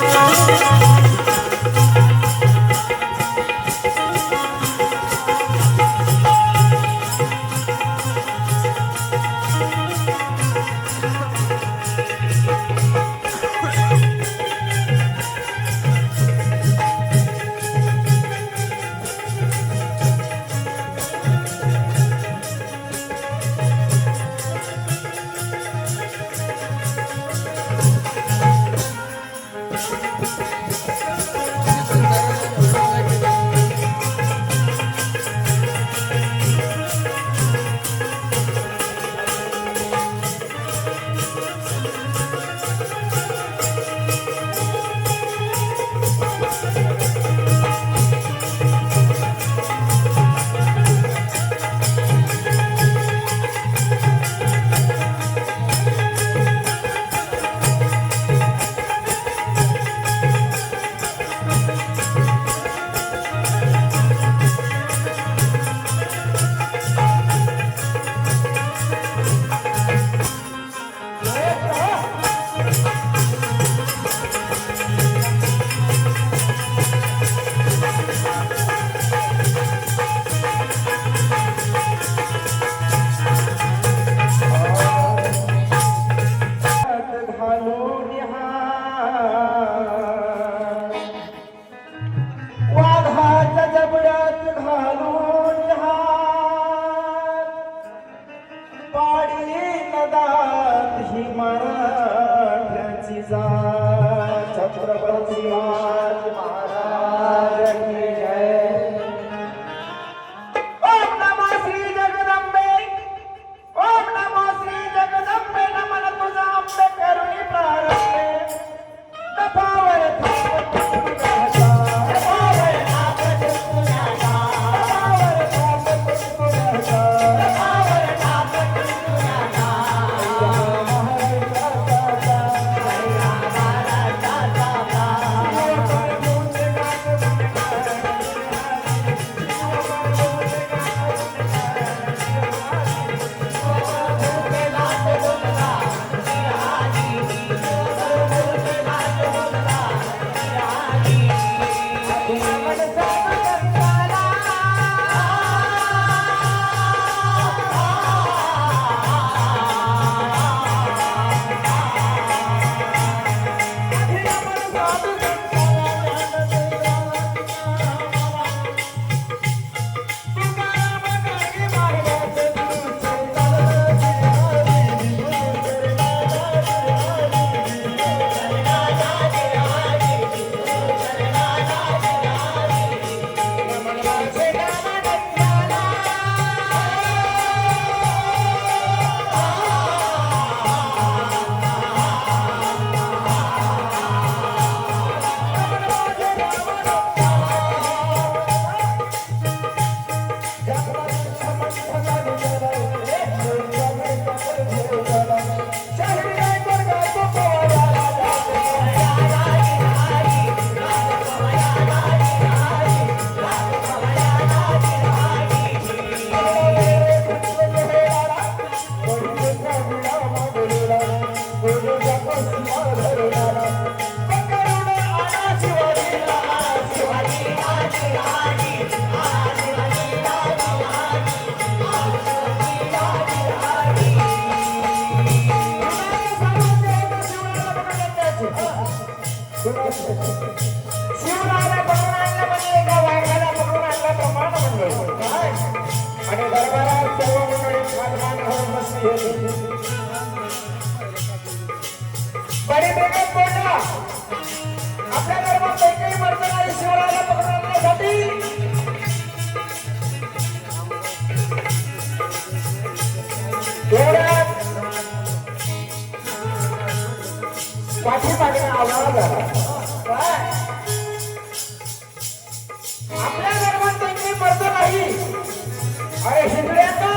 Música আমার शिवराला पकडून आणलं म्हणजे एका वाघाला पकडून आणल्याप्रमाणे म्हणलं काय? आणि दरबारात सर्व मंडळी खानमान होऊन बसली होती बडी बेगम बोलला आपल्या धर्मात एकही मर्दनारी शिवराला पकडून आणण्यासाठी एवढ्यात पाठीमागे आवाज आला आपल्या धर्मात त्यांची मर्द नाही अरे शिकड्याचा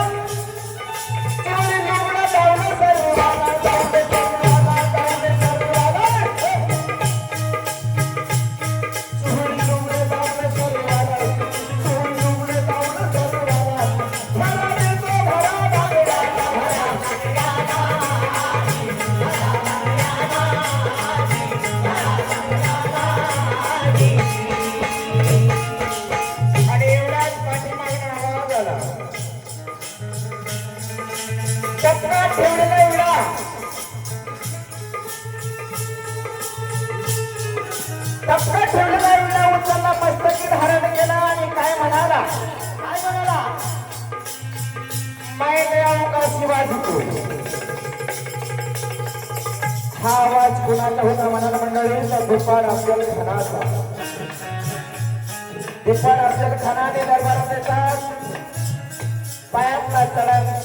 दुपार अफजल खानाचा दुपार अफजल खानाने दरबारात येतात. पायातला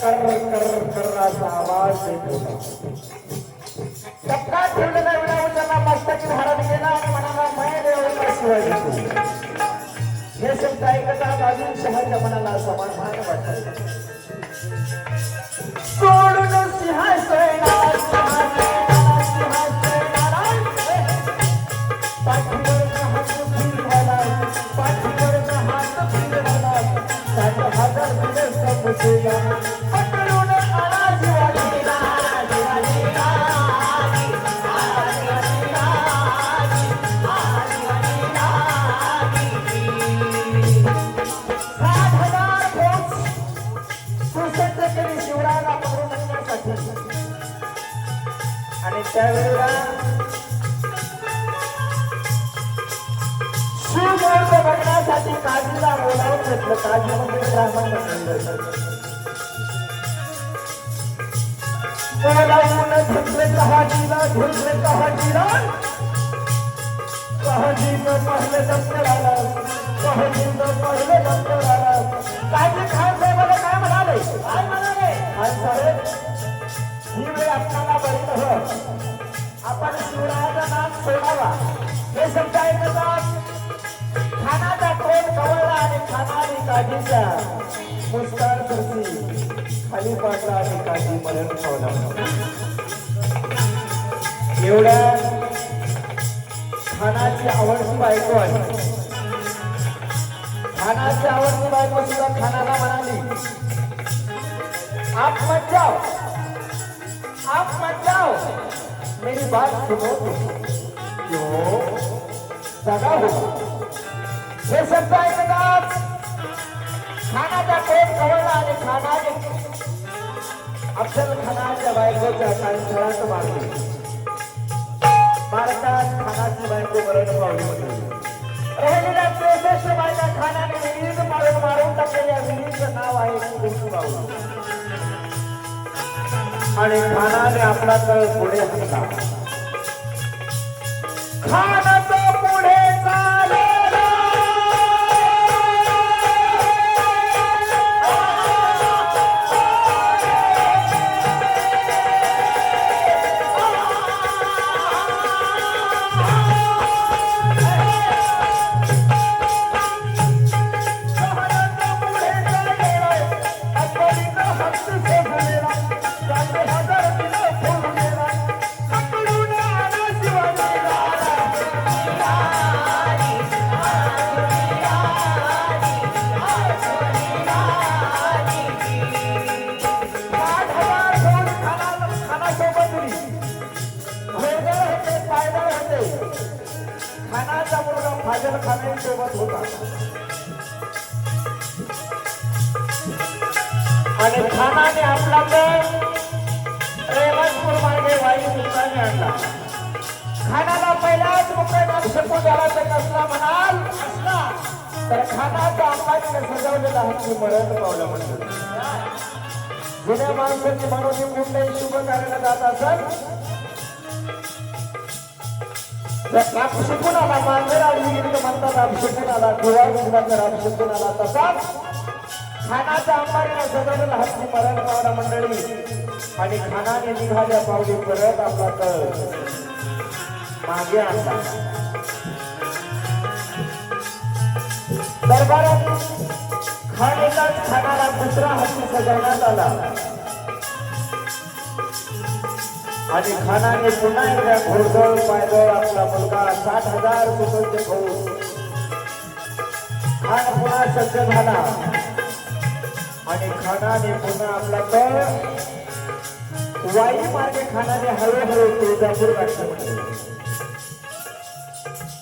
चढण कर कर कर असा आवाज येत. होता टपका ठेवलेला विडा उचलला मस्तकी धारण केला आणि मनाला माय देवाला शिवाजी हे शब्द ऐकतात अजून शहाच्या मनाला समाधान वाटत त्यावेळेला शिवमुहूर्त बघण्यासाठी काजीला बोलावून घेतलं काजी म्हणजे ब्राह्मण बोलावून झुकले कहाजीला झुकले कहाजीला कहाजीनं पहिले दप्तर आलं कहाजीनं दप्तर आलं काजी खान साहेबाला काय म्हणाले काय म्हणाले खान साहेब ही वेळ आपल्याला हो. आपण शिवरायाचं नाम सोडावा. हे शब्द ऐकतात खानाचा तोंड कवळला आणि खानाने मुस्कार करती खाली पाडला आणि मरण एवढ्या खानाची आवडती बायको आहे. खानाची आवडती बायको सुद्धा खानाला म्हणाली आप मत जाओ मेरी बात सुनो। क्यों? जागा होगा हे शब्द ऐकतात खानाचा पेट कवळला आणि खानाने अफजल खानाच्या बायकोच्या कांछळात मारले भारतात खानाची बायको मरण पावली राहिलेल्या हो चौसष्ट बायका खानाने विहिरीत मारून मारून टाकलेल्या विहिरीचं नाव आहे कुंकुबाऊ आणि खानाने आपला तळ पुढे हटला खानाचा आणि खानाने आपला तर रेवतपूर मार्गे वायू मुक्ताने आणला खानाला पहिलाच मुंबईत अभिषेक झाला तर कसला म्हणाल? असला. तर खानाचा अंबाजीने सजवलेला हत्ती मरण पावलं म्हणतो जुन्या माणसाची म्हणून कुठल्याही शुभ कार्याला जात असत जर शिकून आला मांजर आली म्हणतात आप शिकून आला गोवा उघडा तर शिकून आला तसाच. खानाचा अंबारीला सदरल हत्ती मरण पावला मंडळी. आणि खानाने निघाल्या पावली परत आपला तळ मागे आणला दरबारात खानेलाच खानाला दुसरा हत्ती सजवण्यात आला. आणि खानाने पुन्हा एकदा घोडदळ पायदळ आपला मुलगा साठ हजार कुटुंब घेऊन खान पुन्हा सज्ज झाला. आणि खानाने पुन्हा आपला कळ वाई मार्गे खानाने हळूहळू तुळजापूर गाठलं म्हणजे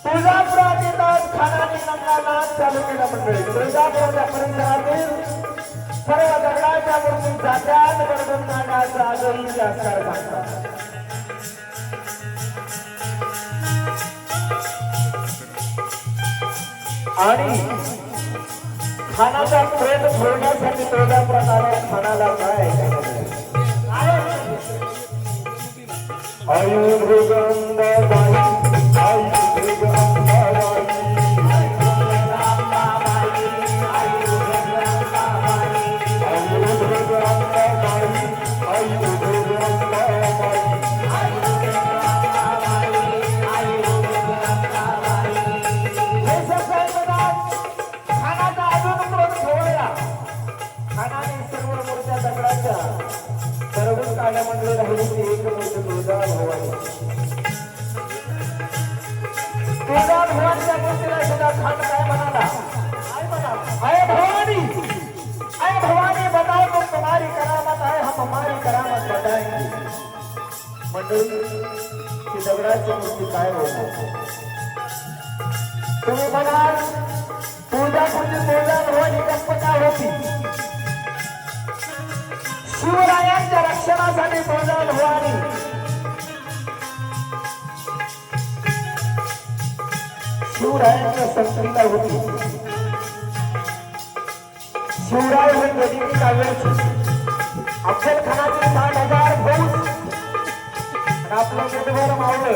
तुळजापुरात येतात खानाने नंगानाथ चालू केला मंडळी. तुळजापुराच्या परिसरातील सर्व दगडाच्या मूर्ती जात्यात वर्धन नागाचा आजही जास्कार सांगतात आणि खानाचा प्रेत सोडण्यासाठी तेवढ्या प्रकारे खानाला काय आयुर्वेदम मूर्तीला काय म्हणाला अय भवानी अय भवानी बताओ तुम तुम्हारी करामत आहे हम हमारी करामत बताएंगे। मंडळी दगडाची मूर्ती काय तुम्ही तुळजापूरची तुळजा भवानी कल्पना होती. शिवरायांच्या रक्षणासाठी तुळजा भवानी. शिवरायांच्या संकल्पना होती शिवराय हे गदिमी काव्याचे अफजलखानाचे साठ हजार फौज आपलं मुठभर मावलं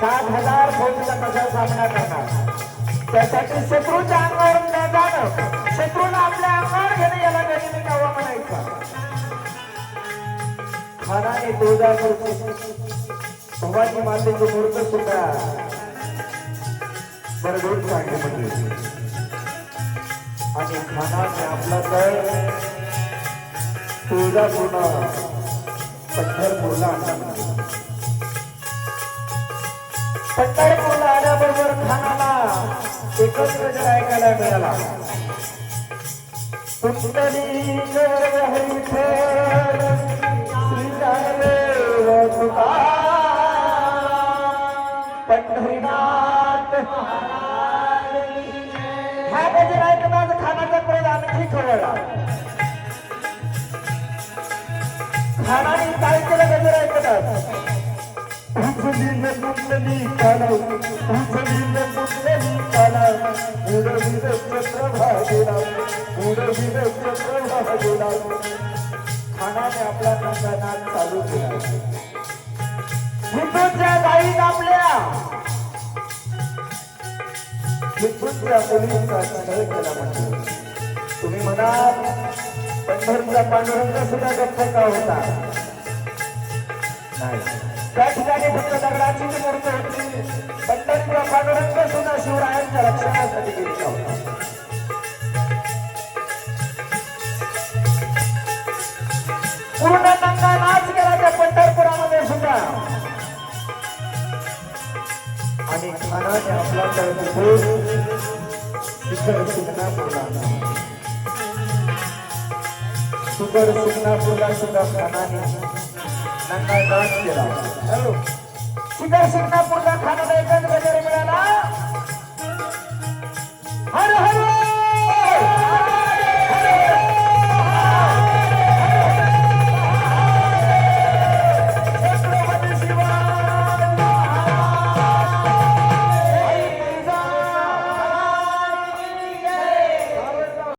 सात हजार फौजचा कसा सामना करणार. त्यासाठी शत्रूच्या अंगावर न जाणं शत्रूला आपल्या अंगावर घेणं याला गनिमी कावा म्हणायचा. खानाने तुळजापूरची भवानी मातेची मूर्त सुद्धा बरडून काढली म्हणजे. आणि खानाने आपला तळ तुळजापूरला पंढरपूरला आणला म्हणजे. पंढरपूरला आल्याबरोबर खानाला एकच गजर ऐकायला मिळाला. पुष्करी पंढरीनाथ. नाही तर माझं खानाचा प्रेम आणखी खवळला खानाने काय केलं गजर ऐकतात कुंडली काला कुंडली काला खानाने आपला नाच चालू केला हिंदूच्या हिंदूच्या मुलींचा छळ केला म्हणजे तुम्ही म्हणाल पंढरचा पांडुरंग सुद्धा गप्प का होता? नाही. त्या ठिकाणी फक्त दगडाचीच मूर्त होती पंढरीचा पांडुरंग सुद्धा शिवरायांच्या रक्षणासाठी गेलेला होता. पूर्ण नंगा नाच केला त्या पंढरपुरामध्ये सुद्धा. आणि मनाने आपला कर्मबोध सुकर सुखना फुला सुकर सुखना फुला सुकर खानाने नंगा डान्स केला शिखर सुखना फुला खानाला मिळाला? हर हर